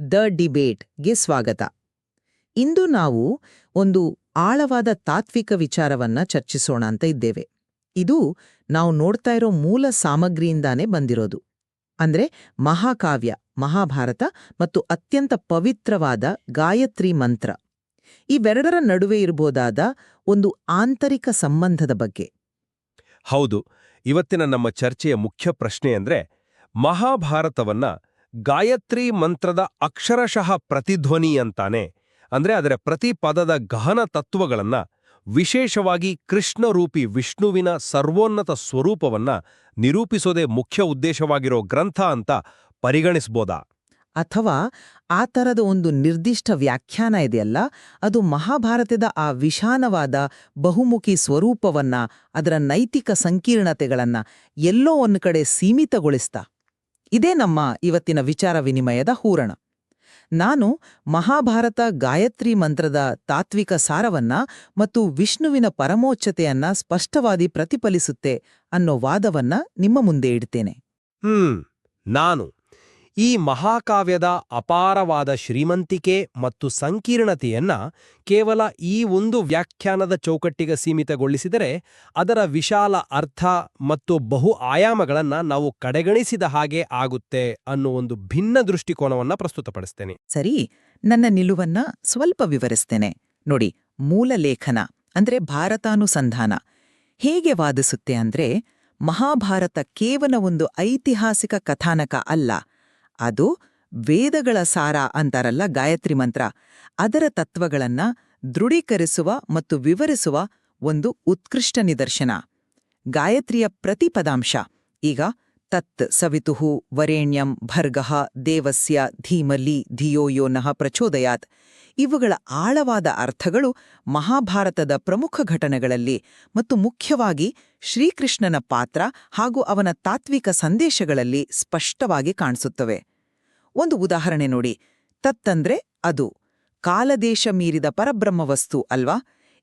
The ಡಿಬೇಟ್ಗೆ ಸ್ವಾಗತ. ಇಂದು ನಾವು ಒಂದು ಆಳವಾದ ತಾತ್ವಿಕ ವಿಚಾರವನ್ನ ಚರ್ಚಿಸೋಣ ಅಂತ ಇದ್ದೇವೆ. ಇದು ನಾವು ನೋಡ್ತಾ ಇರೋ ಮೂಲ ಸಾಮಗ್ರಿಯಿಂದಾನೇ ಬಂದಿರೋದು. ಅಂದ್ರೆ ಮಹಾಕಾವ್ಯ, ಮಹಾಭಾರತ ಮತ್ತು ಅತ್ಯಂತ ಪವಿತ್ರವಾದ ಗಾಯತ್ರಿ ಮಂತ್ರ. ಇವೆರಡರ ನಡುವೆ ಇರಬಹುದಾದ ಒಂದು ಆಂತರಿಕ ಸಂಬಂಧದ ಬಗ್ಗೆ. ಹೌದು, ಇವತ್ತಿನ ನಮ್ಮ ಚರ್ಚೆಯ ಮುಖ್ಯ ಪ್ರಶ್ನೆ ಅಂದ್ರೆ ಮಹಾಭಾರತವನ್ನ ಗಾಯತ್ರಿ ಮಂತ್ರದ ಅಕ್ಷರಶಃ ಪ್ರತಿಧ್ವನಿ ಅಂತಾನೆ. ಅಂದ್ರೆ ಅದರ ಪ್ರತಿ ಪದದ ಗಹನ ತತ್ವಗಳನ್ನ ವಿಶೇಷವಾಗಿ ಕೃಷ್ಣರೂಪಿ ವಿಷ್ಣುವಿನ ಸರ್ವೋನ್ನತ ಸ್ವರೂಪವನ್ನ ನಿರೂಪಿಸೋದೇ ಮುಖ್ಯ ಉದ್ದೇಶವಾಗಿರೋ ಗ್ರಂಥ ಅಂತ ಪರಿಗಣಿಸ್ಬೋದಾ? ಅಥವಾ ಆ ಥರದ ಒಂದು ನಿರ್ದಿಷ್ಟ ವ್ಯಾಖ್ಯಾನ ಇದೆಯಲ್ಲ, ಅದು ಮಹಾಭಾರತದ ಆ ವಿಶಾನವಾದ ಬಹುಮುಖಿ ಸ್ವರೂಪವನ್ನ, ಅದರ ನೈತಿಕ ಸಂಕೀರ್ಣತೆಗಳನ್ನ ಎಲ್ಲೋ ಒಂದು ಕಡೆ ಸೀಮಿತಗೊಳಿಸ್ತಾ? ಇದೇ ನಮ್ಮ ಇವತ್ತಿನ ವಿಚಾರ ವಿನಿಮಯದ ಹೂರಣ. ನಾನು ಮಹಾಭಾರತ ಗಾಯತ್ರಿ ಮಂತ್ರದ ತಾತ್ವಿಕ ಸಾರವನ್ನ ಮತ್ತು ವಿಷ್ಣುವಿನ ಪರಮೋಚ್ಚತೆಯನ್ನ ಸ್ಪಷ್ಟವಾಗಿ ಪ್ರತಿಫಲಿಸುತ್ತೆ ಅನ್ನೋ ವಾದವನ್ನ ನಿಮ್ಮ ಮುಂದೆ ಇಡ್ತೇನೆ. ಹ್ಮ್, ನಾನು ಈ ಮಹಾಕಾವ್ಯದ ಅಪಾರವಾದ ಶ್ರೀಮಂತಿಕೆ ಮತ್ತು ಸಂಕೀರ್ಣತೆಯನ್ನ ಕೇವಲ ಈ ಒಂದು ವ್ಯಾಖ್ಯಾನದ ಚೌಕಟ್ಟಿಗೆ ಸೀಮಿತಗೊಳಿಸಿದರೆ ಅದರ ವಿಶಾಲ ಅರ್ಥ ಮತ್ತು ಬಹು ಆಯಾಮಗಳನ್ನ ನಾವು ಕಡೆಗಣಿಸಿದ ಹಾಗೆ ಆಗುತ್ತೆ ಅನ್ನೋ ಒಂದು ಭಿನ್ನ ದೃಷ್ಟಿಕೋನವನ್ನ ಪ್ರಸ್ತುತಪಡಿಸ್ತೇನೆ. ಸರಿ, ನನ್ನ ನಿಲುವನ್ನ ಸ್ವಲ್ಪ ವಿವರಿಸ್ತೇನೆ. ನೋಡಿ, ಮೂಲ ಲೇಖನ, ಅಂದ್ರೆ ಭಾರತಾನುಸಂಧಾನ. ಹೇಗೆ ವಾದಿಸುತ್ತೆ ಅಂದ್ರೆ ಮಹಾಭಾರತ ಕೇವಲ ಒಂದು ಐತಿಹಾಸಿಕ ಕಥಾನಕ ಅಲ್ಲ. ಅದು ವೇದಗಳ ಸಾರ ಅಂತಾರಲ್ಲ, ಗಾಯತ್ರಿ ಮಂತ್ರ. ಅದರ ತತ್ವಗಳನ್ನ ದೃಢೀಕರಿಸುವ ಮತ್ತು ವಿವರಿಸುವ ಒಂದು ಉತ್ಕೃಷ್ಟ ನಿದರ್ಶನ. ಗಾಯತ್ರಿಯ ಪ್ರತಿ ಪದಾಂಶ ಈಗ ತತ್ ಸವಿತುಹು ವರೇಣ್ಯಂ ಭರ್ಗಃ ದೇವಸ್ಯ ಧೀಮಲಿ ಧಿಯೋ ಪ್ರಚೋದಯಾತ್. ಇವುಗಳ ಆಳವಾದ ಅರ್ಥಗಳು ಮಹಾಭಾರತದ ಪ್ರಮುಖ ಘಟನೆಗಳಲ್ಲಿ ಮತ್ತು ಮುಖ್ಯವಾಗಿ ಶ್ರೀಕೃಷ್ಣನ ಪಾತ್ರ ಹಾಗೂ ಅವನ ತಾತ್ವಿಕ ಸಂದೇಶಗಳಲ್ಲಿ ಸ್ಪಷ್ಟವಾಗಿ ಕಾಣಿಸುತ್ತವೆ. ಒಂದು ಉದಾಹರಣೆ ನೋಡಿ. ತತ್ತಂದ್ರೆ ಅದು. ಕಾಲದೇಶ ಮೀರಿದ ಪರಬ್ರಹ್ಮವಸ್ತು ಅಲ್ವಾ?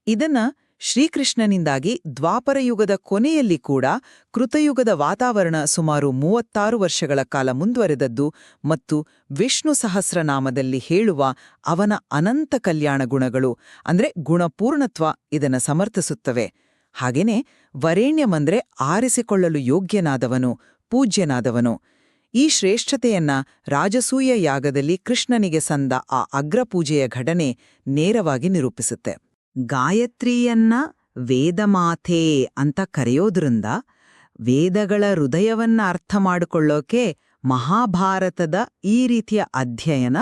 ಇದನ್ನ ಶ್ರೀಕೃಷ್ಣನಿಂದಾಗಿ ದ್ವಾಪರಯುಗದ ಕೊನೆಯಲ್ಲಿ ಕೂಡ ಕೃತಯುಗದ ವಾತಾವರಣ ಸುಮಾರು ಮೂವತ್ತಾರು ವರ್ಷಗಳ ಕಾಲ ಮುಂದುವರೆದದ್ದು ಮತ್ತು ವಿಷ್ಣು ಸಹಸ್ರನಾಮದಲ್ಲಿ ಹೇಳುವ ಅವನ ಅನಂತ ಕಲ್ಯಾಣ ಗುಣಗಳು, ಅಂದ್ರೆ ಗುಣಪೂರ್ಣತ್ವ ಇದನ್ನ ಸಮರ್ಥಿಸುತ್ತವೆ. ಹಾಗೇನೆ ವರೇಣ್ಯಮಂದ್ರೆ ಆರಿಸಿಕೊಳ್ಳಲು ಯೋಗ್ಯನಾದವನು, ಪೂಜ್ಯನಾದವನು. ಈ ಶ್ರೇಷ್ಠತೆಯನ್ನ ರಾಜಸೂಯ ಯಾಗದಲ್ಲಿ ಕೃಷ್ಣನಿಗೆ ಸಂದ ಆ ಅಗ್ರಪೂಜೆಯ ಘಟನೆ ನೇರವಾಗಿ ನಿರೂಪಿಸುತ್ತೆ. ಗಾಯತ್ರಿಯನ್ನ ವೇದಮಾಥೇ ಅಂತ ಕರೆಯೋದ್ರಿಂದ ವೇದಗಳ ಹೃದಯವನ್ನ ಅರ್ಥ ಮಾಡಿಕೊಳ್ಳೋಕೆ ಮಹಾಭಾರತದ ಈ ರೀತಿಯ ಅಧ್ಯಯನ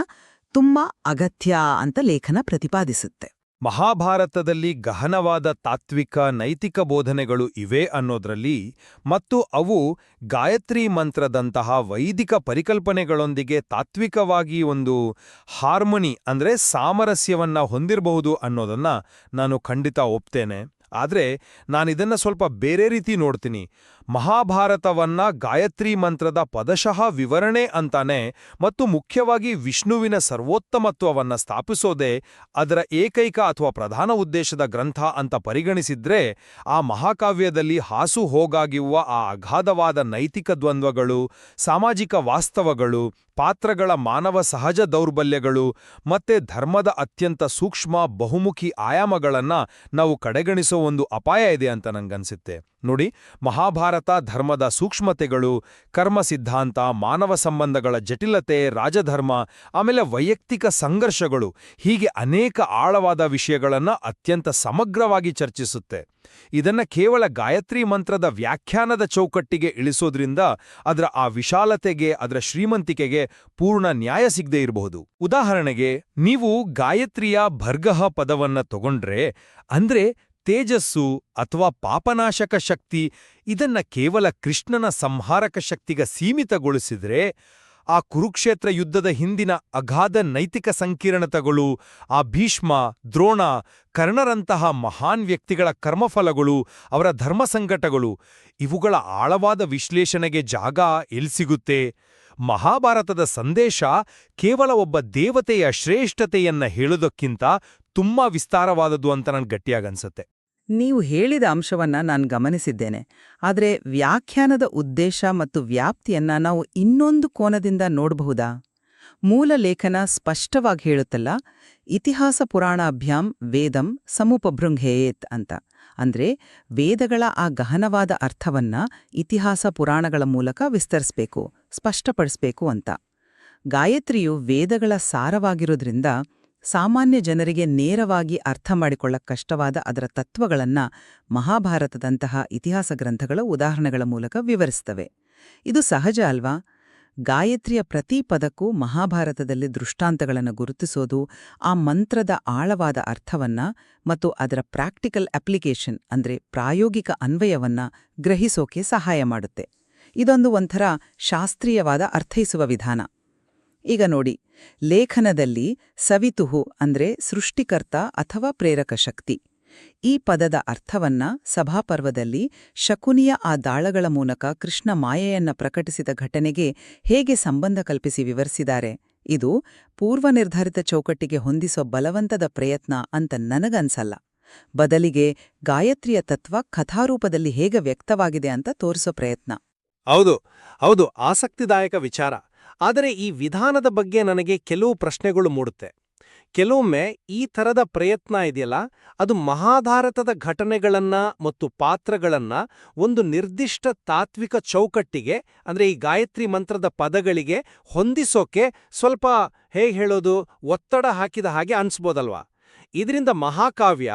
ತುಂಬಾ ಅಗತ್ಯ ಅಂತ ಲೇಖನ ಪ್ರತಿಪಾದಿಸುತ್ತೆ. ಮಹಾಭಾರತದಲ್ಲಿ ಗಹನವಾದ ತಾತ್ವಿಕ ನೈತಿಕ ಬೋಧನೆಗಳು ಇವೆ ಅನ್ನೋದ್ರಲ್ಲಿ ಮತ್ತು ಅವು ಗಾಯತ್ರಿ ಮಂತ್ರದಂತಹ ವೈದಿಕ ಪರಿಕಲ್ಪನೆಗಳೊಂದಿಗೆ ತಾತ್ವಿಕವಾಗಿ ಒಂದು ಹಾರ್ಮನಿ ಅಂದ್ರೆ ಸಾಮರಸ್ಯವನ್ನು ಹೊಂದಿರಬಹುದು ಅನ್ನೋದನ್ನ ನಾನು ಖಂಡಿತ ಒಪ್ತೇನೆ. ಆದರೆ ನಾನಿದನ್ನು ಸ್ವಲ್ಪ ಬೇರೆ ರೀತಿ ನೋಡ್ತೀನಿ. ಮಹಾಭಾರತವನ್ನ ಗಾಯತ್ರಿ ಮಂತ್ರದ ಪದಶಃ ವಿವರಣೆ ಅಂತಾನೆ ಮತ್ತು ಮುಖ್ಯವಾಗಿ ವಿಷ್ಣುವಿನ ಸರ್ವೋತ್ತಮತ್ವವನ್ನ ಸ್ಥಾಪಿಸೋದೇ ಅದರ ಏಕೈಕ ಅಥವಾ ಪ್ರಧಾನ ಉದ್ದೇಶದ ಗ್ರಂಥ ಅಂತ ಪರಿಗಣಿಸಿದ್ರೆ ಆ ಮಹಾಕಾವ್ಯದಲ್ಲಿ ಹಾಸು ಹೋಗಾಗಿರುವ ಆ ಅಗಾಧವಾದ ನೈತಿಕ ದ್ವಂದ್ವಗಳು, ಸಾಮಾಜಿಕ ವಾಸ್ತವಗಳು, ಪಾತ್ರಗಳ ಮಾನವ ಸಹಜ ದೌರ್ಬಲ್ಯಗಳು ಮತ್ತೆ ಧರ್ಮದ ಅತ್ಯಂತ ಸೂಕ್ಷ್ಮ ಬಹುಮುಖಿ ಆಯಾಮಗಳನ್ನ ನಾವು ಕಡೆಗಣಿಸೋ ಒಂದು ಅಪಾಯ ಇದೆ ಅಂತ ನಂಗನ್ಸುತ್ತೆ. ನೋಡಿ, ಮಹಾಭಾರತ ಧರ್ಮದ ಸೂಕ್ಷ್ಮತೆಗಳು, ಕರ್ಮ ಸಿದ್ಧಾಂತ, ಮಾನವ ಸಂಬಂಧಗಳ ಜಟಿಲತೆ, ರಾಜಧರ್ಮ, ಆಮೇಲೆ ವೈಯಕ್ತಿಕ ಸಂಘರ್ಷಗಳು ಹೀಗೆ ಅನೇಕ ಆಳವಾದ ವಿಷಯಗಳನ್ನು ಅತ್ಯಂತ ಸಮಗ್ರವಾಗಿ ಚರ್ಚಿಸುತ್ತೆ. ಇದನ್ನ ಕೇವಲ ಗಾಯತ್ರಿ ಮಂತ್ರದ ವ್ಯಾಖ್ಯಾನದ ಚೌಕಟ್ಟಿಗೆ ಇಳಿಸೋದ್ರಿಂದ ಅದರ ಆ ವಿಶಾಲತೆಗೆ, ಅದರ ಶ್ರೀಮಂತಿಕೆಗೆ ಪೂರ್ಣ ನ್ಯಾಯ ಸಿಗದೇ ಇರಬಹುದು. ಉದಾಹರಣೆಗೆ, ನೀವು ಗಾಯತ್ರಿಯ ಭರ್ಗಹ ಪದವನ್ನ ತಗೊಂಡ್ರೆ, ಅಂದ್ರೆ ತೇಜಸ್ಸು ಅಥವಾ ಪಾಪನಾಶಕ ಶಕ್ತಿ ಇದನ್ನ ಕೇವಲ ಕೃಷ್ಣನ ಸಂಹಾರಕ ಶಕ್ತಿಗ ಸೀಮಿತಗೊಳಿಸಿದ್ರೆ ಆ ಕುರುಕ್ಷೇತ್ರ ಯುದ್ಧದ ಹಿಂದಿನ ಅಗಾಧ ನೈತಿಕ ಸಂಕೀರ್ಣತೆಗಳು, ಆ ಭೀಷ್ಮ, ದ್ರೋಣ, ಕರ್ಣರಂತಹ ಮಹಾನ್ ವ್ಯಕ್ತಿಗಳ ಕರ್ಮಫಲಗಳು, ಅವರ ಧರ್ಮ ಸಂಕಟಗಳು ಇವುಗಳ ಆಳವಾದ ವಿಶ್ಲೇಷಣೆಗೆ ಜಾಗ ಎಲ್ಸಿಗುತ್ತೆ ಮಹಾಭಾರತದ ಸಂದೇಶ ಕೇವಲ ಒಬ್ಬ ದೇವತೆಯ ಶ್ರೇಷ್ಠತೆಯನ್ನ ಹೇಳೋದಕ್ಕಿಂತ ತುಂಬಾ ವಿಸ್ತಾರವಾದದ್ದು ಅಂತ ನನ್ಗೆ ಗಟ್ಟಿಯಾಗನ್ಸತ್ತೆ ನೀವು ಹೇಳಿದ ಅಂಶವನ್ನ ನಾನು ಗಮನಿಸಿದ್ದೇನೆ. ಆದರೆ ವ್ಯಾಖ್ಯಾನದ ಉದ್ದೇಶ ಮತ್ತು ವ್ಯಾಪ್ತಿಯನ್ನ ನಾವು ಇನ್ನೊಂದು ಕೋನದಿಂದ ನೋಡಬಹುದಾ? ಮೂಲ ಲೇಖನ ಸ್ಪಷ್ಟವಾಗಿ ಹೇಳುತ್ತಲ್ಲ, ಇತಿಹಾಸ ಪುರಾಣಾಭ್ಯಾಂ ವೇದಂ ಸಮುಪಭೃಂಘೇಯೇತ್ ಅಂತ. ಅಂದ್ರೆ ವೇದಗಳ ಆ ಗಹನವಾದ ಅರ್ಥವನ್ನ ಇತಿಹಾಸ ಪುರಾಣಗಳ ಮೂಲಕ ವಿಸ್ತರಿಸಬೇಕು, ಸ್ಪಷ್ಟಪಡಿಸಬೇಕು ಅಂತ. ಗಾಯತ್ರಿಯು ವೇದಗಳ ಸಾರವಾಗಿರೋದ್ರಿಂದ ಸಾಮಾನ್ಯ ಜನರಿಗೆ ನೇರವಾಗಿ ಅರ್ಥ ಕಷ್ಟವಾದ ಅದರ ತತ್ವಗಳನ್ನು ಮಹಾಭಾರತದಂತಹ ಇತಿಹಾಸ ಗ್ರಂಥಗಳ ಉದಾಹರಣೆಗಳ ಮೂಲಕ ವಿವರಿಸ್ತವೆ ಇದು ಸಹಜ ಅಲ್ವಾ? ಗಾಯತ್ರಿಯ ಪ್ರತಿ ಪದಕ್ಕೂ ಮಹಾಭಾರತದಲ್ಲಿ ದೃಷ್ಟಾಂತಗಳನ್ನು ಗುರುತಿಸೋದು, ಆ ಮಂತ್ರದ ಆಳವಾದ ಅರ್ಥವನ್ನ ಮತ್ತು ಅದರ ಪ್ರಾಕ್ಟಿಕಲ್ ಅಪ್ಲಿಕೇಶನ್ ಅಂದ್ರೆ ಪ್ರಾಯೋಗಿಕ ಅನ್ವಯವನ್ನ ಗ್ರಹಿಸೋಕೆ ಸಹಾಯ ಮಾಡುತ್ತೆ. ಇದೊಂದು ಒಂಥರ ಶಾಸ್ತ್ರೀಯವಾದ ಅರ್ಥೈಸುವ ವಿಧಾನ. ಈಗ ನೋಡಿ, ಲೇಖನದಲ್ಲಿ ಸವಿತುಹು ಅಂದ್ರೆ ಸೃಷ್ಟಿಕರ್ತ ಅಥವಾ ಪ್ರೇರಕ ಶಕ್ತಿ. ಈ ಪದದ ಅರ್ಥವನ್ನ ಸಭಾಪರ್ವದಲ್ಲಿ ಶಕುನಿಯ ಆ ದಾಳಗಳ ಮೂಲಕ ಕೃಷ್ಣ ಮಾಯೆಯನ್ನ ಪ್ರಕಟಿಸಿದ ಘಟನೆಗೆ ಹೇಗೆ ಸಂಬಂಧ ಕಲ್ಪಿಸಿ ವಿವರಿಸಿದ್ದಾರೆ? ಇದು ಪೂರ್ವನಿರ್ಧರಿತ ಚೌಕಟ್ಟಿಗೆ ಹೊಂದಿಸುವ ಬಲವಂತದ ಪ್ರಯತ್ನ ಅಂತ ನನಗನ್ಸಲ್ಲ. ಬದಲಿಗೆ ಗಾಯತ್ರಿಯ ತತ್ವ ಕಥಾರೂಪದಲ್ಲಿ ಹೇಗೆ ವ್ಯಕ್ತವಾಗಿದೆ ಅಂತ ತೋರಿಸೋ ಪ್ರಯತ್ನ. ಹೌದು ಹೌದು, ಆಸಕ್ತಿದಾಯಕ ವಿಚಾರ. ಆದರೆ ಈ ವಿಧಾನದ ಬಗ್ಗೆ ನನಗೆ ಕೆಲವು ಪ್ರಶ್ನೆಗಳು ಮೂಡುತ್ತೆ. ಕೆಲವೊಮ್ಮೆ ಈ ಥರದ ಪ್ರಯತ್ನ ಇದೆಯಲ್ಲ, ಅದು ಮಹಾಭಾರತದ ಘಟನೆಗಳನ್ನ ಮತ್ತು ಪಾತ್ರಗಳನ್ನ ಒಂದು ನಿರ್ದಿಷ್ಟ ತಾತ್ವಿಕ ಚೌಕಟ್ಟಿಗೆ, ಅಂದ್ರೆ ಈ ಗಾಯತ್ರಿ ಮಂತ್ರದ ಪದಗಳಿಗೆ ಹೊಂದಿಸೋಕೆ ಸ್ವಲ್ಪ ಹೇಗೆ ಹೇಳೋದು, ಒತ್ತಡ ಹಾಕಿದ ಹಾಗೆ ಅನ್ಸ್ಬೋದಲ್ವಾ? ಇದರಿಂದ ಮಹಾಕಾವ್ಯ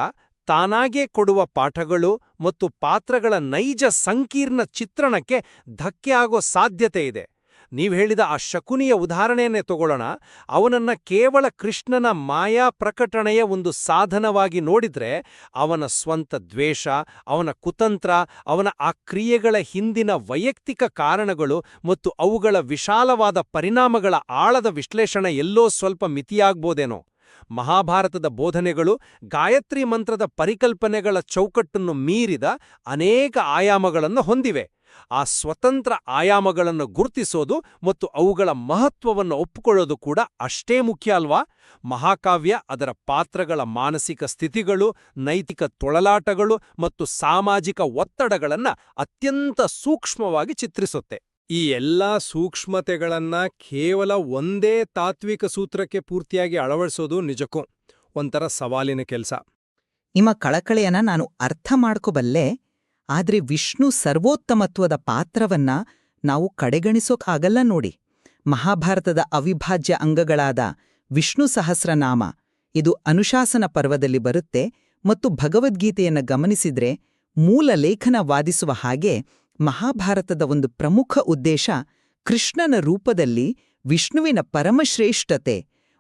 ತಾನಾಗೇ ಕೊಡುವ ಪಾಠಗಳು ಮತ್ತು ಪಾತ್ರಗಳ ನೈಜ ಸಂಕೀರ್ಣ ಚಿತ್ರಣಕ್ಕೆ ಧಕ್ಕೆ ಆಗೋ ಸಾಧ್ಯತೆ ಇದೆ. ನೀವ್ ಹೇಳಿದ ಆ ಶಕುನಿಯ ಉದಾಹರಣೆಯನ್ನೇ ತಗೊಳ್ಳೋಣ. ಅವನನ್ನ ಕೇವಲ ಕೃಷ್ಣನ ಮಾಯಾ ಪ್ರಕಟಣೆಯ ಒಂದು ಸಾಧನವಾಗಿ ನೋಡಿದ್ರೆ ಅವನ ಸ್ವಂತ ದ್ವೇಷ, ಅವನ ಕುತಂತ್ರ, ಅವನ ಆ ಕ್ರಿಯೆಗಳ ಹಿಂದಿನ ವೈಯಕ್ತಿಕ ಕಾರಣಗಳು ಮತ್ತು ಅವುಗಳ ವಿಶಾಲವಾದ ಪರಿಣಾಮಗಳ ಆಳದ ವಿಶ್ಲೇಷಣೆ ಎಲ್ಲೋ ಸ್ವಲ್ಪ ಮಿತಿಯಾಗ್ಬೋದೇನೋ. ಮಹಾಭಾರತದ ಬೋಧನೆಗಳು, ಗಾಯತ್ರಿ ಮಂತ್ರದ ಪರಿಕಲ್ಪನೆಗಳ ಚೌಕಟ್ಟನ್ನು ಮೀರಿದ ಅನೇಕ ಆಯಾಮಗಳನ್ನು ಹೊಂದಿವೆ. ಆ ಸ್ವತಂತ್ರ ಆಯಾಮಗಳನ್ನು ಗುರುತಿಸೋದು ಮತ್ತು ಅವುಗಳ ಮಹತ್ವವನ್ನು ಒಪ್ಪಿಕೊಳ್ಳೋದು ಕೂಡ ಅಷ್ಟೇ ಮುಖ್ಯ ಅಲ್ವಾ? ಮಹಾಕಾವ್ಯ, ಅದರ ಪಾತ್ರಗಳ ಮಾನಸಿಕ ಸ್ಥಿತಿಗಳು, ನೈತಿಕ ತೊಳಲಾಟಗಳು ಮತ್ತು ಸಾಮಾಜಿಕ ಒತ್ತಡಗಳನ್ನು ಅತ್ಯಂತ ಸೂಕ್ಷ್ಮವಾಗಿ ಚಿತ್ರಿಸುತ್ತೆ. ಈ ಎಲ್ಲಾ ಸೂಕ್ಷ್ಮತೆಗಳನ್ನ ಕೇವಲ ಒಂದೇ ತಾತ್ವಿಕ ಸೂತ್ರಕ್ಕೆ ಪೂರ್ತಿಯಾಗಿ ಅಳವಡಿಸೋದು ನಿಜಕ್ಕೂ ಒಂಥರ ಸವಾಲಿನ ಕೆಲಸ. ನಿಮ್ಮ ಕಳಕಳಿಯನ್ನ ನಾನು ಅರ್ಥ ಮಾಡ್ಕೋಬಲ್ಲೆ ಆದ್ರೆ ವಿಷ್ಣು ಸರ್ವೋತ್ತಮತ್ವದ ಪಾತ್ರವನ್ನ ನಾವು ಕಡೆಗಣಿಸೋಕ್ಕಾಗಲ್ಲ ನೋಡಿ. ಮಹಾಭಾರತದ ಅವಿಭಾಜ್ಯ ಅಂಗಗಳಾದ ವಿಷ್ಣು ಸಹಸ್ರನಾಮ, ಇದು ಅನುಶಾಸನ ಪರ್ವದಲ್ಲಿ ಬರುತ್ತೆ ಮತ್ತು ಭಗವದ್ಗೀತೆಯನ್ನು ಗಮನಿಸಿದ್ರೆ ಮೂಲ ಲೇಖನ ವಾದಿಸುವ ಹಾಗೆ ಮಹಾಭಾರತದ ಒಂದು ಪ್ರಮುಖ ಉದ್ದೇಶ ಕೃಷ್ಣನ ರೂಪದಲ್ಲಿ ವಿಷ್ಣುವಿನ ಪರಮಶ್ರೇಷ್ಠತೆ,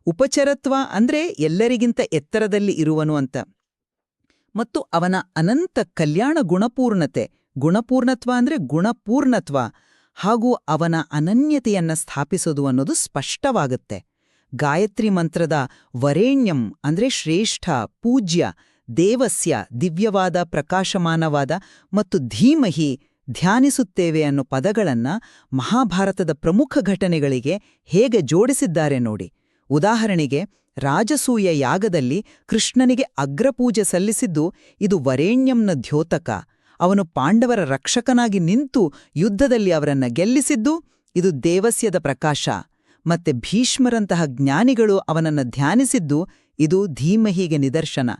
ಉಪಚರತ್ವ ಅಂದ್ರೆ ಎಲ್ಲರಿಗಿಂತ ಎತ್ತರದಲ್ಲಿ ಇರುವನು ಅಂತ. ಮತ್ತು ಅವನ ಅನಂತ ಕಲ್ಯಾಣ ಗುಣಪೂರ್ಣತೆ. ಗುಣಪೂರ್ಣತ್ವ ಅಂದ್ರೆ ಗುಣಪೂರ್ಣತ್ವ. ಹಾಗೂ ಅವನ ಅನನ್ಯತೆಯನ್ನ ಸ್ಥಾಪಿಸೋದು ಅನ್ನೋದು ಸ್ಪಷ್ಟವಾಗುತ್ತೆ. ಗಾಯತ್ರಿ ಮಂತ್ರದ ವರೇಣ್ಯಂ ಅಂದ್ರೆ ಶ್ರೇಷ್ಠ, ಪೂಜ್ಯ, ದೇವಸ್ಯ, ದಿವ್ಯವಾದ, ಪ್ರಕಾಶಮಾನವಾದ ಮತ್ತು ಧೀಮಹಿ ಧ್ಯಾನಿಸುತ್ತೇವೆ ಅನ್ನೋ ಪದಗಳನ್ನ ಮಹಾಭಾರತದ ಪ್ರಮುಖ ಘಟನೆಗಳಿಗೆ ಹೇಗೆ ಜೋಡಿಸಿದ್ದಾರೆ ನೋಡಿ. ಉದಾಹರಣೆಗೆ ರಾಜಸೂಯ ಯಾಗದಲ್ಲಿ ಕೃಷ್ಣನಿಗೆ ಅಗ್ರಪೂಜೆ ಸಲ್ಲಿಸಿದ್ದು ಇದು ವರೇಣ್ಯಂನ ದ್ಯೋತಕ. ಅವನು ಪಾಂಡವರ ರಕ್ಷಕನಾಗಿ ನಿಂತು ಯುದ್ಧದಲ್ಲಿ ಅವರನ್ನ ಗೆಲ್ಲಿಸಿದ್ದು ಇದು ದೇವಸ್ಯದ ಪ್ರಕಾಶ. ಮತ್ತೆ ಭೀಷ್ಮರಂತಹ ಜ್ಞಾನಿಗಳು ಅವನನ್ನ ಧ್ಯಾನಿಸಿದ್ದು ಇದು ಧೀಮಹಿಗೆ ನಿದರ್ಶನ.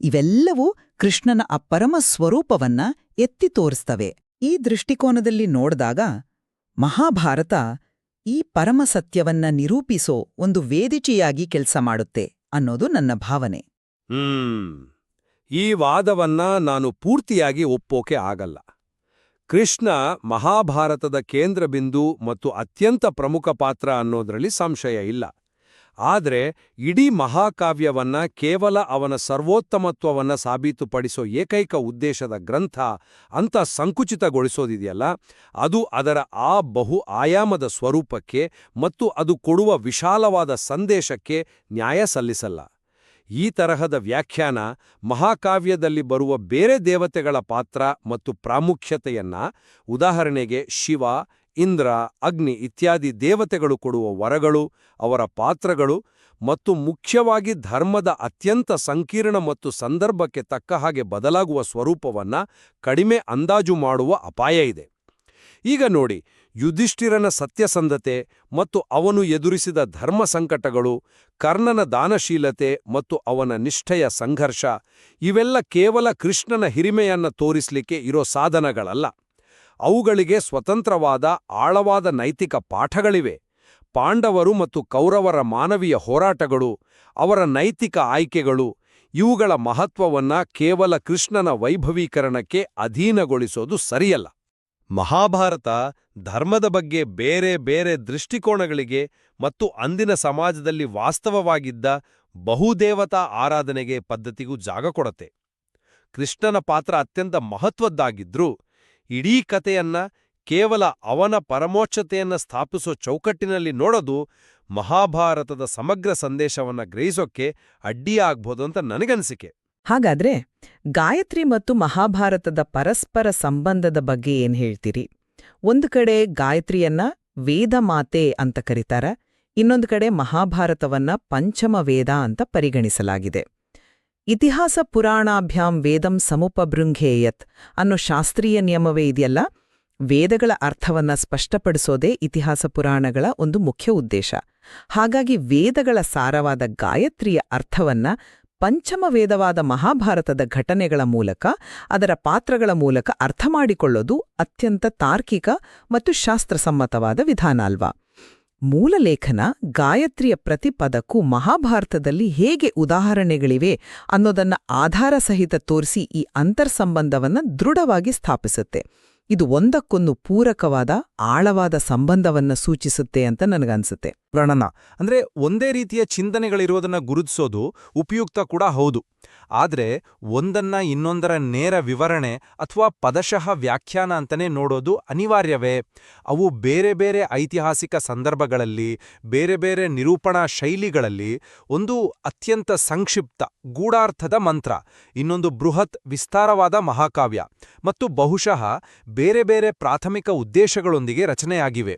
ಇವೆಲ್ಲವೂ ಕೃಷ್ಣನ ಅಪರಮ ಪರಮ ಸ್ವರೂಪವನ್ನ ಎತ್ತಿ ತೋರಿಸ್ತವೆ. ಈ ದೃಷ್ಟಿಕೋನದಲ್ಲಿ ನೋಡಿದಾಗ ಮಹಾಭಾರತ ಈ ಪರಮಸತ್ಯವನ್ನ ನಿರೂಪಿಸೋ ಒಂದು ವೇದಿಕೆಯಾಗಿ ಕೆಲಸ ಮಾಡುತ್ತೆ ಅನ್ನೋದು ನನ್ನ ಭಾವನೆ. ಹ್ಮ್. ಈ ವಾದವನ್ನ ನಾನು ಪೂರ್ತಿಯಾಗಿ ಒಪ್ಪೋಕೆ ಆಗಲ್ಲ. ಕೃಷ್ಣ ಮಹಾಭಾರತದ ಕೇಂದ್ರಬಿಂದು ಮತ್ತು ಅತ್ಯಂತ ಪ್ರಮುಖ ಪಾತ್ರ ಅನ್ನೋದ್ರಲ್ಲಿ ಸಂಶಯ ಇಲ್ಲ. ಆದ್ರೆ ಇಡೀ ಮಹಾಕಾವ್ಯವನ್ನ ಕೇವಲ ಅವನ ಸರ್ವೋತ್ತಮತ್ವವನ್ನ ಸಾಬೀತುಪಡಿಸೋ ಏಕೈಕ ಉದ್ದೇಶದ ಗ್ರಂಥ ಅಂತ ಸಂಕುಚಿತಗೊಳಿಸೋದಿದೆಯಲ್ಲ, ಅದು ಅದರ ಆ ಬಹು ಆಯಾಮದ ಸ್ವರೂಪಕ್ಕೆ ಮತ್ತು ಅದು ಕೊಡುವ ವಿಶಾಲವಾದ ಸಂದೇಶಕ್ಕೆ ನ್ಯಾಯ ಸಲ್ಲಿಸಲ್ಲ. ಈ ತರಹದ ವ್ಯಾಖ್ಯಾನ ಮಹಾಕಾವ್ಯದಲ್ಲಿ ಬರುವ ಬೇರೆ ದೇವತೆಗಳ ಪಾತ್ರ ಮತ್ತು ಪ್ರಾಮುಖ್ಯತೆಯನ್ನ, ಉದಾಹರಣೆಗೆ ಶಿವ ಇಂದ್ರ, ಅಗ್ನಿ ಇತ್ಯಾದಿ ದೇವತೆಗಳು ಕೊಡುವ ವರಗಳು, ಅವರ ಪಾತ್ರಗಳು ಮತ್ತು ಮುಖ್ಯವಾಗಿ ಧರ್ಮದ ಅತ್ಯಂತ ಸಂಕೀರ್ಣ ಮತ್ತು ಸಂದರ್ಭಕ್ಕೆ ತಕ್ಕ ಹಾಗೆ ಬದಲಾಗುವ ಸ್ವರೂಪವನ್ನ ಕಡಿಮೆ ಅಂದಾಜು ಮಾಡುವ ಅಪಾಯ ಇದೆ. ಈಗ ನೋಡಿ, ಯುಧಿಷ್ಠಿರನ ಸತ್ಯಸಂಧತೆ ಮತ್ತು ಅವನು ಎದುರಿಸಿದ ಧರ್ಮ ಸಂಕಟಗಳು, ಕರ್ಣನ ದಾನಶೀಲತೆ ಮತ್ತು ಅವನ ನಿಷ್ಠೆಯ ಸಂಘರ್ಷ, ಇವೆಲ್ಲ ಕೇವಲ ಕೃಷ್ಣನ ಹಿರಿಮೆಯನ್ನ ತೋರಿಸಲಿಕ್ಕೆ ಇರೋ ಸಾಧನಗಳಲ್ಲ. ಅವುಗಳಿಗೆ ಸ್ವತಂತ್ರವಾದ, ಆಳವಾದ ನೈತಿಕ ಪಾಠಗಳಿವೆ. ಪಾಂಡವರು ಮತ್ತು ಕೌರವರ ಮಾನವೀಯ ಹೋರಾಟಗಳು, ಅವರ ನೈತಿಕ ಆಯ್ಕೆಗಳು, ಇವುಗಳ ಮಹತ್ವವನ್ನ ಕೇವಲ ಕೃಷ್ಣನ ವೈಭವೀಕರಣಕ್ಕೆ ಅಧೀನಗೊಳಿಸೋದು ಸರಿಯಲ್ಲ. ಮಹಾಭಾರತ ಧರ್ಮದ ಬಗ್ಗೆ ಬೇರೆ ಬೇರೆ ದೃಷ್ಟಿಕೋನಗಳಿಗೆ ಮತ್ತು ಅಂದಿನ ಸಮಾಜದಲ್ಲಿ ವಾಸ್ತವವಾಗಿದ್ದ ಬಹುದೇವತಾ ಆರಾಧನೆಗೆ ಪದ್ಧತಿಗೂ ಜಾಗ ಕೊಡತೆ ಕೃಷ್ಣನ ಪಾತ್ರ ಅತ್ಯಂತ ಮಹತ್ವದ್ದಾಗಿದ್ರೂ ಇಡೀ ಕಥೆಯನ್ನ ಕೇವಲ ಅವನ ಪರಮೋಚ್ಚತೆಯನ್ನ ಸ್ಥಾಪಿಸೋ ಚೌಕಟ್ಟಿನಲ್ಲಿ ನೋಡೋದು ಮಹಾಭಾರತದ ಸಮಗ್ರ ಸಂದೇಶವನ್ನ ಗ್ರಹಿಸೋಕ್ಕೆ ಅಡ್ಡಿಯಾಗ್ಬೋದು ಅಂತ ನನಗನ್ಸಿಕೆ. ಹಾಗಾದ್ರೆ ಗಾಯತ್ರಿ ಮತ್ತು ಮಹಾಭಾರತದ ಪರಸ್ಪರ ಸಂಬಂಧದ ಬಗ್ಗೆ ಏನ್ ಹೇಳ್ತೀರಿ? ಒಂದು ಕಡೆ ಗಾಯತ್ರಿಯನ್ನ ವೇದ ಮಾತೆ ಅಂತ ಕರೀತಾರ, ಇನ್ನೊಂದು ಕಡೆ ಮಹಾಭಾರತವನ್ನ ಪಂಚಮ ವೇದ ಅಂತ ಪರಿಗಣಿಸಲಾಗಿದೆ. ಇತಿಹಾಸ ಪುರಾಣಾಭ್ಯಾಂ ವೇದಂ ಸಮುಪಬೃಂಘೇಯತ್ ಅನ್ನೋ ಶಾಸ್ತ್ರೀಯ ನಿಯಮವೇ ಇದೆಯಲ್ಲ? ವೇದಗಳ ಅರ್ಥವನ್ನ ಸ್ಪಷ್ಟಪಡಿಸೋದೇ ಇತಿಹಾಸ ಪುರಾಣಗಳ ಒಂದು ಮುಖ್ಯ ಉದ್ದೇಶ. ಹಾಗಾಗಿ ವೇದಗಳ ಸಾರವಾದ ಗಾಯತ್ರಿಯ ಅರ್ಥವನ್ನ ಪಂಚಮ ವೇದವಾದ ಮಹಾಭಾರತದ ಘಟನೆಗಳ ಮೂಲಕ, ಅದರ ಪಾತ್ರಗಳ ಮೂಲಕ ಅರ್ಥ ಮಾಡಿಕೊಳ್ಳೋದು ಅತ್ಯಂತ ತಾರ್ಕಿಕ ಮತ್ತು ಶಾಸ್ತ್ರಸಮ್ಮತವಾದ ವಿಧಾನ ಅಲ್ವಾ? ಮೂಲ ಲೇಖನ ಗಾಯತ್ರಿಯ ಪ್ರತಿಪದಕ್ಕೂ ಮಹಾಭಾರತದಲ್ಲಿ ಹೇಗೆ ಉದಾಹರಣೆಗಳಿವೆ ಅನ್ನೋದನ್ನ ಆಧಾರ ಸಹಿತ ತೋರಿಸಿ ಈ ಅಂತರ್ಸಂಬಂಧವನ್ನ ದೃಢವಾಗಿ ಸ್ಥಾಪಿಸುತ್ತೆ. ಇದು ಒಂದಕ್ಕೊಂದು ಪೂರಕವಾದ, ಆಳವಾದ ಸಂಬಂಧವನ್ನ ಸೂಚಿಸುತ್ತೆ ಅಂತ ನನಗನ್ಸುತ್ತೆ. ವರ್ಣನ, ಅಂದ್ರೆ ಒಂದೇ ರೀತಿಯ ಚಿಂತನೆಗಳಿರೋದನ್ನ ಗುರುತಿಸೋದು ಉಪಯುಕ್ತ ಕೂಡ ಹೌದು. ಆದ್ರೆ ಒಂದನ್ನ ಇನ್ನೊಂದರ ನೇರ ವಿವರಣೆ ಅಥವಾ ಪದಶಃ ವ್ಯಾಖ್ಯಾನ ಅಂತಲೇ ನೋಡೋದು ಅನಿವಾರ್ಯವೇ. ಅವು ಬೇರೆ ಬೇರೆ ಐತಿಹಾಸಿಕ ಸಂದರ್ಭಗಳಲ್ಲಿ, ಬೇರೆ ಬೇರೆ ನಿರೂಪಣಾ ಶೈಲಿಗಳಲ್ಲಿ ಒಂದು ಅತ್ಯಂತ ಸಂಕ್ಷಿಪ್ತ, ಗೂಢಾರ್ಥದ ಮಂತ್ರ, ಇನ್ನೊಂದು ಬೃಹತ್ ವಿಸ್ತಾರವಾದ ಮಹಾಕಾವ್ಯ ಮತ್ತು ಬಹುಶಃ ಬೇರೆ ಬೇರೆ ಪ್ರಾಥಮಿಕ ಉದ್ದೇಶಗಳೊಂದಿಗೆ ರಚನೆಯಾಗಿವೆ.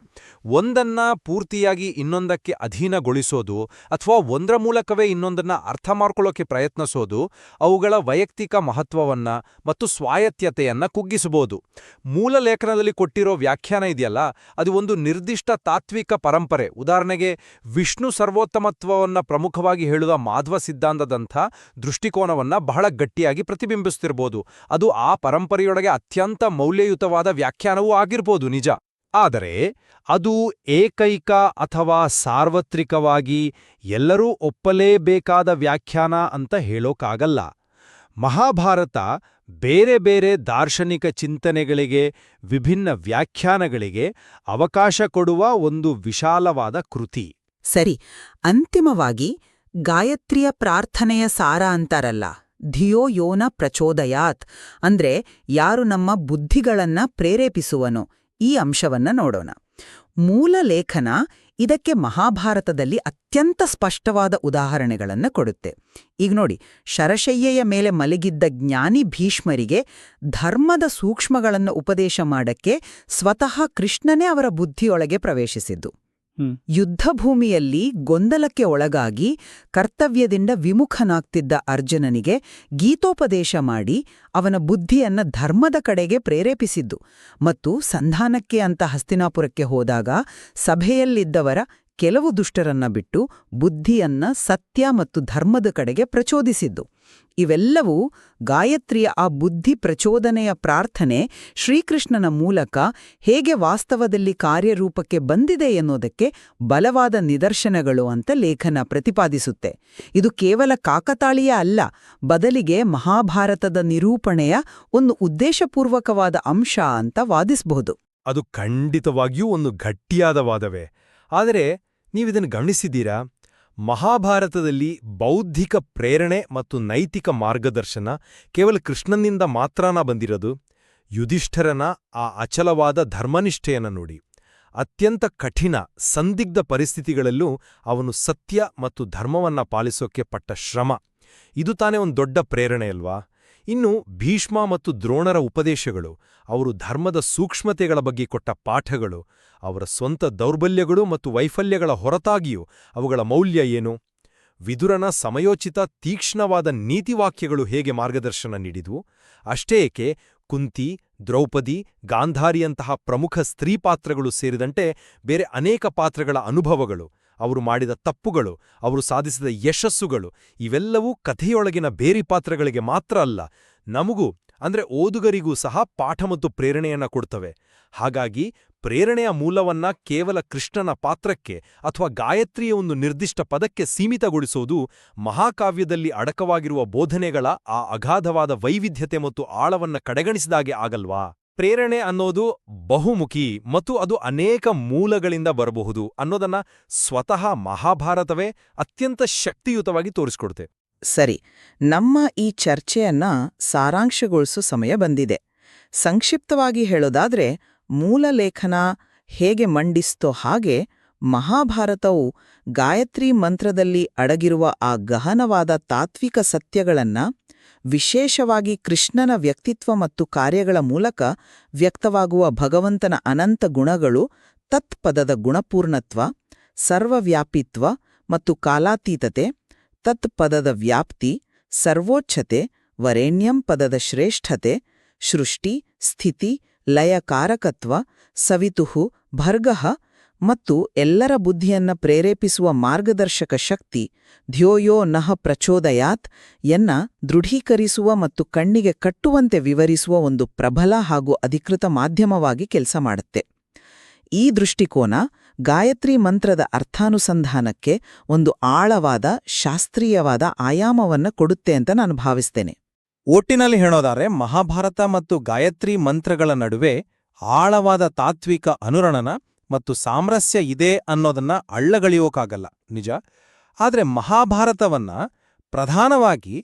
ಒಂದನ್ನ ಪೂರ್ತಿಯಾಗಿ ಇನ್ನೊಂದಕ್ಕೆ ಅಧೀನಗೊಳಿಸೋದು ಅಥವಾ ಒಂದರ ಮೂಲಕವೇ ಇನ್ನೊಂದನ್ನ ಅರ್ಥ ಮಾಡ್ಕೊಳ್ಳೋಕೆ ಪ್ರಯತ್ನಿಸೋದು ಅವುಗಳ ವೈಯಕ್ತಿಕ ಮಹತ್ವವನ್ನ ಮತ್ತು ಸ್ವಾಯತ್ಯತೆಯನ್ನ ಕುಗ್ಗಿಸಬಹುದು. ಮೂಲ ಲೇಖನದಲ್ಲಿ ಕೊಟ್ಟಿರೋ ವ್ಯಾಖ್ಯಾನ ಇದೆಯಲ್ಲ, ಅದು ಒಂದು ನಿರ್ದಿಷ್ಟ ತಾತ್ವಿಕ ಪರಂಪರೆ. ಉದಾಹರಣೆಗೆ, ವಿಷ್ಣು ಸರ್ವೋತ್ತಮತ್ವವನ್ನ ಪ್ರಮುಖವಾಗಿ ಹೇಳುವ ಮಾಧ್ವ ಸಿದ್ಧಾಂತದಂಥ ದೃಷ್ಟಿಕೋನವನ್ನ ಬಹಳ ಗಟ್ಟಿಯಾಗಿ ಪ್ರತಿಬಿಂಬಿಸ್ತಿರ್ಬೋದು. ಅದು ಆ ಪರಂಪರೆಯೊಳಗೆ ಅತ್ಯಂತ ಮೌಲ್ಯಯುತವಾದ ವ್ಯಾಖ್ಯಾನವೂ ಆಗಿರ್ಬೋದು, ನಿಜ. ಆದರೆ ಅದು ಏಕೈಕ ಅಥವಾ ಸಾರ್ವತ್ರಿಕವಾಗಿ ಎಲ್ಲರೂ ಒಪ್ಪಲೇಬೇಕಾದ ವ್ಯಾಖ್ಯಾನ ಅಂತ ಹೇಳೋಕ್ಕಾಗಲ್ಲ ಮಹಾಭಾರತ ಬೇರೆ ಬೇರೆ ದಾರ್ಶನಿಕ ಚಿಂತನೆಗಳಿಗೆ, ವಿಭಿನ್ನ ವ್ಯಾಖ್ಯಾನಗಳಿಗೆ ಅವಕಾಶ ಕೊಡುವ ಒಂದು ವಿಶಾಲವಾದ ಕೃತಿ. ಸರಿ, ಅಂತಿಮವಾಗಿ ಗಾಯತ್ರಿಯ ಪ್ರಾರ್ಥನೆಯ ಸಾರ ಅಂತಾರಲ್ಲ, ಧಿಯೋ ಯೋನ ಪ್ರಚೋದಯಾತ್, ಅಂದ್ರೆ ಯಾರು ನಮ್ಮ ಬುದ್ಧಿಗಳನ್ನ ಪ್ರೇರೇಪಿಸುವನೋ ಈ ಅಂಶವನ್ನ ನೋಡೋಣ. ಮೂಲ ಲೇಖನ ಇದಕ್ಕೆ ಮಹಾಭಾರತದಲ್ಲಿ ಅತ್ಯಂತ ಸ್ಪಷ್ಟವಾದ ಉದಾಹರಣೆಗಳನ್ನು ಕೊಡುತ್ತೆ. ಈಗ ನೋಡಿ, ಶರಶಯ್ಯೆಯ ಮೇಲೆ ಮಲಗಿದ್ದ ಜ್ಞಾನಿ ಭೀಷ್ಮರಿಗೆ ಧರ್ಮದ ಸೂಕ್ಷ್ಮಗಳನ್ನು ಉಪದೇಶ ಮಾಡಕ್ಕೆ ಸ್ವತಃ ಕೃಷ್ಣನೇ ಅವರ ಬುದ್ಧಿಯೊಳಗೆ ಪ್ರವೇಶಿಸಿದ್ದು. ಯುದ್ಧಭೂಮಿಯಲ್ಲಿ ಗೊಂದಲಕ್ಕೆ ಒಳಗಾಗಿ ಕರ್ತವ್ಯದಿಂದ ವಿಮುಖನಾಗ್ತಿದ್ದ ಅರ್ಜುನನಿಗೆ ಗೀತೋಪದೇಶ ಮಾಡಿ ಅವನ ಬುದ್ಧಿಯನ್ನ ಧರ್ಮದ ಕಡೆಗೆ ಪ್ರೇರೇಪಿಸಿದ್ದು. ಮತ್ತು ಸಂಧಾನಕ್ಕೆ ಅಂತ ಹಸ್ತಿನಾಪುರಕ್ಕೆ ಹೋದಾಗ ಸಭೆಯಲ್ಲಿದ್ದವರ ಕೆಲವು ದುಷ್ಟರನ್ನ ಬಿಟ್ಟು ಬುದ್ಧಿಯನ್ನ, ಸತ್ಯ ಮತ್ತು ಧರ್ಮದ ಕಡೆಗೆ ಪ್ರಚೋದಿಸಿದ್ದು. ಇವೆಲ್ಲವೂ ಗಾಯತ್ರಿಯ ಆ ಬುದ್ಧಿ ಪ್ರಚೋದನೆಯ ಪ್ರಾರ್ಥನೆ ಶ್ರೀಕೃಷ್ಣನ ಮೂಲಕ ಹೇಗೆ ವಾಸ್ತವದಲ್ಲಿ ಕಾರ್ಯರೂಪಕ್ಕೆ ಬಂದಿದೆ ಎನ್ನುವುದಕ್ಕೆ ಬಲವಾದ ನಿದರ್ಶನಗಳು ಅಂತ ಲೇಖನ ಪ್ರತಿಪಾದಿಸುತ್ತೆ. ಇದು ಕೇವಲ ಕಾಕತಾಳೀಯ ಅಲ್ಲ, ಬದಲಿಗೆ ಮಹಾಭಾರತದ ನಿರೂಪಣೆಯ ಒಂದು ಉದ್ದೇಶಪೂರ್ವಕವಾದ ಅಂಶ ಅಂತ ವಾದಿಸಬಹುದು. ಅದು ಖಂಡಿತವಾಗಿಯೂ ಒಂದು ಗಟ್ಟಿಯಾದ ವಾದವೇ. ಆದರೆ ನೀವಿದನ್ನು ಗಮನಿಸಿದ್ದೀರಾ? ಮಹಾಭಾರತದಲ್ಲಿ ಬೌದ್ಧಿಕ ಪ್ರೇರಣೆ ಮತ್ತು ನೈತಿಕ ಮಾರ್ಗದರ್ಶನ ಕೇವಲ ಕೃಷ್ಣನಿಂದ ಮಾತ್ರನ ಬಂದಿರೋದು. ಯುಧಿಷ್ಠರನ ಆ ಅಚಲವಾದ ಧರ್ಮನಿಷ್ಠೆಯನ್ನು ನೋಡಿ. ಅತ್ಯಂತ ಕಠಿಣ, ಸಂದಿಗ್ಧ ಪರಿಸ್ಥಿತಿಗಳಲ್ಲೂ ಅವನು ಸತ್ಯ ಮತ್ತು ಧರ್ಮವನ್ನ ಪಾಲಿಸೋಕೆ ಪಟ್ಟ ಶ್ರಮ. ಇದು ತಾನೇ ಒಂದು ದೊಡ್ಡ ಪ್ರೇರಣೆಯಲ್ವಾ ಇನ್ನು ಭೀಷ್ಮ ಮತ್ತು ದ್ರೋಣರ ಉಪದೇಶಗಳು, ಅವರು ಧರ್ಮದ ಸೂಕ್ಷ್ಮತೆಗಳ ಬಗ್ಗೆ ಕೊಟ್ಟ ಪಾಠಗಳು, ಅವರ ಸ್ವಂತ ದೌರ್ಬಲ್ಯಗಳು ಮತ್ತು ವೈಫಲ್ಯಗಳ ಹೊರತಾಗಿಯೂ ಅವುಗಳ ಮೌಲ್ಯ ಏನು? ವಿದುರನ ಸಮಯೋಚಿತ ತೀಕ್ಷ್ಣವಾದ ನೀತಿವಾಕ್ಯಗಳು ಹೇಗೆ ಮಾರ್ಗದರ್ಶನ ನೀಡಿದವು? ಅಷ್ಟೇ ಏಕೆ, ಕುಂತಿ, ದ್ರೌಪದಿ, ಗಾಂಧಾರಿಯಂತಹ ಪ್ರಮುಖ ಸ್ತ್ರೀ ಪಾತ್ರಗಳು ಸೇರಿದಂತೆ ಬೇರೆ ಅನೇಕ ಪಾತ್ರಗಳ ಅನುಭವಗಳು. ಅವರು ಮಾಡಿದ ತಪ್ಪುಗಳು, ಅವರು ಸಾಧಿಸಿದ ಯಶಸ್ಸುಗಳು, ಇವೆಲ್ಲವೂ ಕಥೆಯೊಳಗಿನ ಬೇರೆ ಪಾತ್ರಗಳಿಗೆ ಮಾತ್ರ ಅಲ್ಲ, ನಮಗೂ, ಅಂದ್ರೆ ಓದುಗರಿಗೂ ಸಹ ಪಾಠ ಮತ್ತು ಪ್ರೇರಣೆಯನ್ನ ಕೊಡ್ತವೆ. ಹಾಗಾಗಿ, ಪ್ರೇರಣೆಯ ಮೂಲವನ್ನ ಕೇವಲ ಕೃಷ್ಣನ ಪಾತ್ರಕ್ಕೆ ಅಥವಾ ಗಾಯತ್ರಿಯ ಒಂದು ನಿರ್ದಿಷ್ಟ ಪದಕ್ಕೆ ಸೀಮಿತಗೊಳಿಸೋದು ಮಹಾಕಾವ್ಯದಲ್ಲಿ ಅಡಕವಾಗಿರುವ ಬೋಧನೆಗಳ ಆ ಅಗಾಧವಾದ ವೈವಿಧ್ಯತೆ ಮತ್ತು ಆಳವನ್ನ ಕಡೆಗಣಿಸಿದಾಗೆ ಆಗಲ್ವಾ? ಪ್ರೇರಣೆ ಅನ್ನೋದು ಬಹುಮುಖಿ ಮತ್ತು ಅದು ಅನೇಕ ಮೂಲಗಳಿಂದ ಬರಬಹುದು ಅನ್ನೋದನ್ನ ಸ್ವತಃ ಮಹಾಭಾರತವೇ ಅತ್ಯಂತ ಶಕ್ತಿಯುತವಾಗಿ ತೋರಿಸ್ಕೊಡುತ್ತೆ. ಸರಿ, ನಮ್ಮ ಈ ಚರ್ಚೆಯನ್ನ ಸಾರಾಂಶಗೊಳಿಸೋ ಸಮಯ ಬಂದಿದೆ. ಸಂಕ್ಷಿಪ್ತವಾಗಿ ಹೇಳೋದಾದ್ರೆ, ಮೂಲ ಲೇಖನ ಹೇಗೆ ಮಂಡಿಸ್ತೋ ಹಾಗೆ ಮಹಾಭಾರತವು ಗಾಯತ್ರಿ ಮಂತ್ರದಲ್ಲಿ ಅಡಗಿರುವ ಆ ಗಹನವಾದ ತಾತ್ವಿಕ ಸತ್ಯಗಳನ್ನ ವಿಶೇಷವಾಗಿ ಕೃಷ್ಣನ ವ್ಯಕ್ತಿತ್ವ ಮತ್ತು ಕಾರ್ಯಗಳ ಮೂಲಕ ವ್ಯಕ್ತವಾಗುವ ಭಗವಂತನ ಅನಂತ ಗುಣಗಳು ತತ್ಪದದ ಗುಣಪೂರ್ಣತ್ವ, ಸರ್ವವ್ಯಾಪಿತ್ವ ಮತ್ತು ಕಾಲಾತೀತತೆ, ತತ್ಪದದ ವ್ಯಾಪ್ತಿ ಸರ್ವೋಚ್ಛತೆ ವರೇಣ್ಯಂ ಪದದ ಶ್ರೇಷ್ಠತೆ, ಸೃಷ್ಟಿ, ಸ್ಥಿತಿ, ಲಯಕಾರಕತ್ವ, ಸವಿತುಹು, ಭರ್ಗಃ ಮತ್ತು ಎಲ್ಲರ ಬುದ್ಧಿಯನ್ನ ಪ್ರೇರೇಪಿಸುವ ಮಾರ್ಗದರ್ಶಕ ಶಕ್ತಿ ಧ್ಯೋಯೋ ನಃ ಪ್ರಚೋದಯಾತ್ ಎನ್ನ ದೃಢೀಕರಿಸುವ ಮತ್ತು ಕಣ್ಣಿಗೆ ಕಟ್ಟುವಂತೆ ವಿವರಿಸುವ ಒಂದು ಪ್ರಬಲ ಹಾಗೂ ಅಧಿಕೃತ ಮಾಧ್ಯಮವಾಗಿ ಕೆಲಸ ಮಾಡುತ್ತೆ. ಈ ದೃಷ್ಟಿಕೋನ ಗಾಯತ್ರಿ ಮಂತ್ರದ ಅರ್ಥಾನುಸಂಧಾನಕ್ಕೆ ಒಂದು ಆಳವಾದ, ಶಾಸ್ತ್ರೀಯವಾದ ಆಯಾಮವನ್ನ ಕೊಡುತ್ತೆ ಅಂತ ನಾನು ಭಾವಿಸ್ತೇನೆ. ಒಟ್ಟಿನಲ್ಲಿ ಹೇಳೋದಾರೆ ಮಹಾಭಾರತ ಮತ್ತು ಗಾಯತ್ರಿ ಮಂತ್ರಗಳ ನಡುವೆ ಆಳವಾದ ತಾತ್ವಿಕ ಅನುರಣನ ಮತ್ತು ಸಾಮರಸ್ಯ ಇದೆ ಅನ್ನೋದನ್ನ ಅಳ್ಳಗಳಿಯೋಕಾಗಲ್ಲ, ನಿಜ? ಆದರೆ ಮಹಾಭಾರತವನ್ನ ಪ್ರಧಾನವಾಗಿ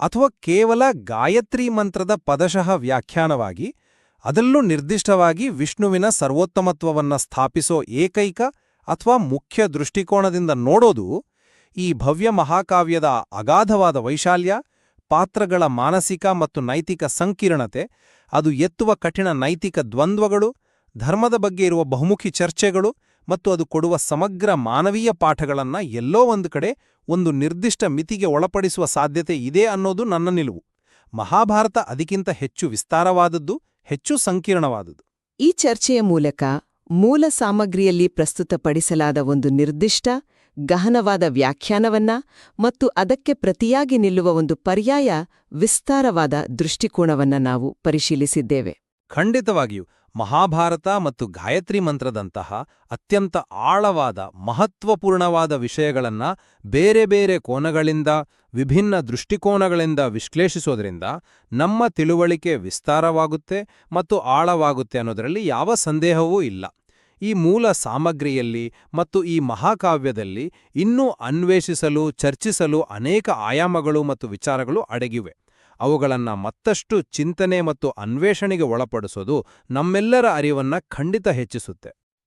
ಅಥವಾ ಕೇವಲ ಗಾಯತ್ರಿ ಮಂತ್ರದ ಪದಶಃ ವ್ಯಾಖ್ಯಾನವಾಗಿ ಅದರಲ್ಲೂ ನಿರ್ದಿಷ್ಟವಾಗಿ ವಿಷ್ಣುವಿನ ಸರ್ವೋತ್ತಮತ್ವವನ್ನ ಸ್ಥಾಪಿಸೋ ಏಕೈಕ ಅಥವಾ ಮುಖ್ಯ ದೃಷ್ಟಿಕೋನದಿಂದ ನೋಡೋದು ಈ ಭವ್ಯ ಮಹಾಕಾವ್ಯದ ಅಗಾಧವಾದ ವೈಶಾಲ್ಯ, ಪಾತ್ರಗಳ ಮಾನಸಿಕ ಮತ್ತು ನೈತಿಕ ಸಂಕೀರ್ಣತೆ, ಅದು ಎತ್ತುವ ಕಠಿಣ ನೈತಿಕ ದ್ವಂದ್ವಗಳು ಧರ್ಮದ ಬಗ್ಗೆ ಇರುವ ಬಹುಮುಖಿ ಚರ್ಚೆಗಳು ಮತ್ತು ಅದು ಕೊಡುವ ಸಮಗ್ರ ಮಾನವೀಯ ಪಾಠಗಳನ್ನ ಎಲ್ಲೋ ಒಂದು ಕಡೆ ಒಂದು ನಿರ್ದಿಷ್ಟ ಮಿತಿಗೆ ಒಳಪಡಿಸುವ ಸಾಧ್ಯತೆ ಇದೆ ಅನ್ನೋದು ನನ್ನ ನಿಲುವು. ಮಹಾಭಾರತ ಅದಕ್ಕಿಂತ ಹೆಚ್ಚು ವಿಸ್ತಾರವಾದದ್ದು ಹೆಚ್ಚು ಸಂಕೀರ್ಣವಾದದ್ದು. ಈ ಚರ್ಚೆಯ ಮೂಲಕ ಮೂಲ ಸಾಮಗ್ರಿಯಲ್ಲಿ ಪ್ರಸ್ತುತಪಡಿಸಲಾದ ಒಂದು ನಿರ್ದಿಷ್ಟ ಗಹನವಾದ ವ್ಯಾಖ್ಯಾನವನ್ನ ಮತ್ತು ಅದಕ್ಕೆ ಪ್ರತಿಯಾಗಿ ನಿಲ್ಲುವ ಒಂದು ಪರ್ಯಾಯ ವಿಸ್ತಾರವಾದ ದೃಷ್ಟಿಕೋನವನ್ನ ನಾವು ಪರಿಶೀಲಿಸಿದ್ದೇವೆ. ಖಂಡಿತವಾಗಿಯೂ. ಮಹಾಭಾರತ ಮತ್ತು ಗಾಯತ್ರಿ ಮಂತ್ರದಂತಹ ಅತ್ಯಂತ ಆಳವಾದ, ಮಹತ್ವಪೂರ್ಣವಾದ ವಿಷಯಗಳನ್ನು ಬೇರೆ ಬೇರೆ ಕೋನಗಳಿಂದ, ವಿಭಿನ್ನ ದೃಷ್ಟಿಕೋನಗಳಿಂದ ವಿಶ್ಲೇಷಿಸೋದ್ರಿಂದ ನಮ್ಮ ತಿಳುವಳಿಕೆ ವಿಸ್ತಾರವಾಗುತ್ತೆ ಮತ್ತು ಆಳವಾಗುತ್ತೆ ಅನ್ನೋದರಲ್ಲಿ ಯಾವ ಸಂದೇಹವೂ ಇಲ್ಲ. ಈ ಮೂಲ ಸಾಮಗ್ರಿಯಲ್ಲಿ ಮತ್ತು ಈ ಮಹಾಕಾವ್ಯದಲ್ಲಿ ಇನ್ನೂ ಅನ್ವೇಷಿಸಲು, ಚರ್ಚಿಸಲು ಅನೇಕ ಆಯಾಮಗಳು ಮತ್ತು ವಿಚಾರಗಳು ಅಡಗಿವೆ. ಅವುಗಳನ್ನ ಮತ್ತಷ್ಟು ಚಿಂತನೆ ಮತ್ತು ಅನ್ವೇಷಣೆಗೆ ಒಳಪಡಿಸೋದು ನಮ್ಮೆಲ್ಲರ ಅರಿವನ್ನ ಖಂಡಿತ ಹೆಚ್ಚಿಸುತ್ತೆ.